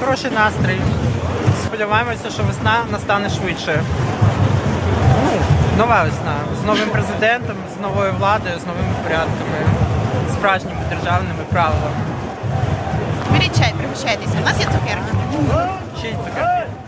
хороший настрій. Сподіваємося, що весна настане швидше. Ну, нова весна з новим президентом, з новою владою, з новими порядками, справжніми державними правилами. Беріть чай, пригощайтеся. У нас є цукерка. Чий цукерка? цукерки.